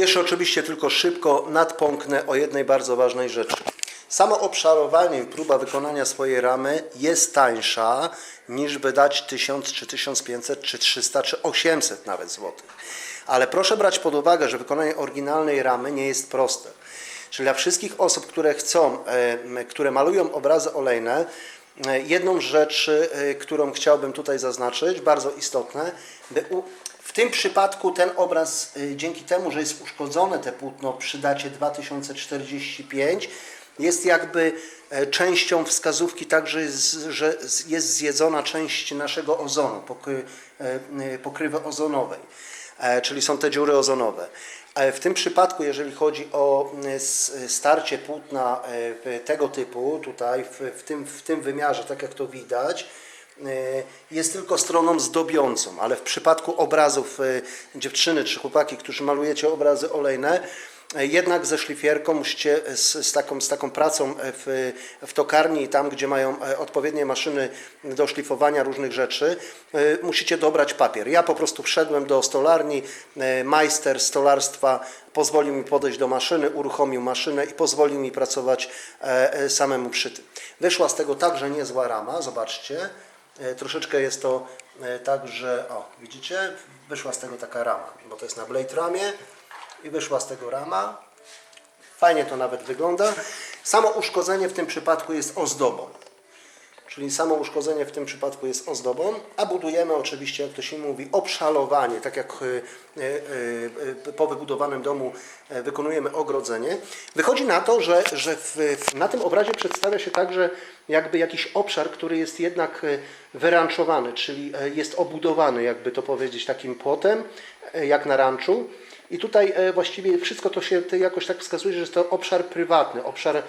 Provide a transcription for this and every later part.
Jeszcze oczywiście tylko szybko nadpomknę o jednej bardzo ważnej rzeczy. Samo obszarowanie i próba wykonania swojej ramy jest tańsza niż wydać 1000 czy 1500 czy 300 czy 800 nawet złotych. Ale proszę brać pod uwagę, że wykonanie oryginalnej ramy nie jest proste. Czyli dla wszystkich osób, które chcą, które malują obrazy olejne, jedną rzecz, e, którą chciałbym tutaj zaznaczyć, bardzo istotne, by w tym przypadku ten obraz, e, dzięki temu, że jest uszkodzone te płótno przy dacie 2045, jest jakby e, częścią wskazówki także, że jest zjedzona część naszego ozonu, e, pokrywy ozonowej, e, czyli są te dziury ozonowe. W tym przypadku, jeżeli chodzi o starcie płótna tego typu, tutaj w, tym, w tym wymiarze, tak jak to widać, jest tylko stroną zdobiącą, ale w przypadku obrazów e, dziewczyny czy chłopaki, którzy malujecie obrazy olejne, e, jednak ze szlifierką musicie z, z, taką, z taką pracą w, w tokarni, tam gdzie mają e, odpowiednie maszyny do szlifowania różnych rzeczy, musicie dobrać papier. Ja po prostu wszedłem do stolarni, majster stolarstwa pozwolił mi podejść do maszyny, uruchomił maszynę i pozwolił mi pracować e, e, samemu przy tym. Wyszła z tego także niezła rama, zobaczcie. E, Troszeczkę jest to e, tak, że o, widzicie, wyszła z tego taka rama, bo to jest na blade ramie i wyszła z tego rama. Fajnie to nawet wygląda. Samo uszkodzenie w tym przypadku jest ozdobą. Czyli samo uszkodzenie w tym przypadku jest ozdobą, a budujemy oczywiście, jak to się mówi, obszalowanie, tak jak y, y, y, po wybudowanym domu e, wykonujemy ogrodzenie. Wychodzi na to, że, że w, na tym obrazie przedstawia się także jakby jakiś obszar, który jest jednak e, wyranczowany, czyli e, jest obudowany, jakby to powiedzieć, takim płotem, e, jak na ranczu. I tutaj e, właściwie wszystko to się jakoś tak wskazuje, że jest to obszar prywatny, obszar e,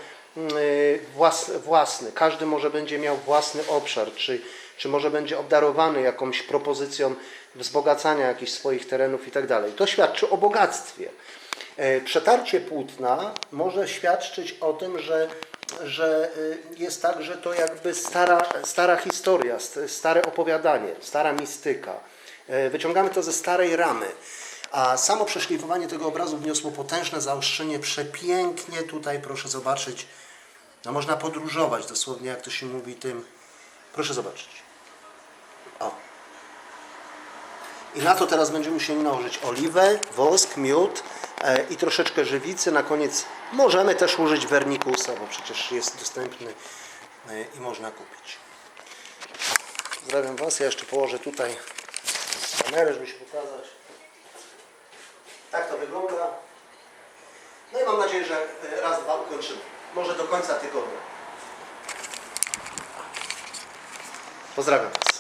własny. Każdy może będzie miał własny obszar, czy, czy może będzie obdarowany jakąś propozycją wzbogacania jakichś swoich terenów i tak. To świadczy o bogactwie. E, Przetarcie płótna może świadczyć o tym, że, że y, jest tak, że to jakby stara, stara historia, st- stare opowiadanie, stara mistyka. E, Wyciągamy to ze starej ramy. A samo przeszlifowanie tego obrazu wniosło potężne zaostrzenie, przepięknie tutaj, proszę zobaczyć, no można podróżować dosłownie, jak to się mówi tym. Proszę zobaczyć. O. I na to teraz będziemy musieli nałożyć oliwę, wosk, miód e, i troszeczkę żywicy. Na koniec możemy też użyć wernikusa, bo przecież jest dostępny e, i można kupić. Pozdrawiam Was. Ja jeszcze położę tutaj kamerę, żeby się pokazać. Tak to wygląda. No i mam nadzieję, że e, raz, dwa ukończymy. Może do końca tygodnia. Pozdrawiam.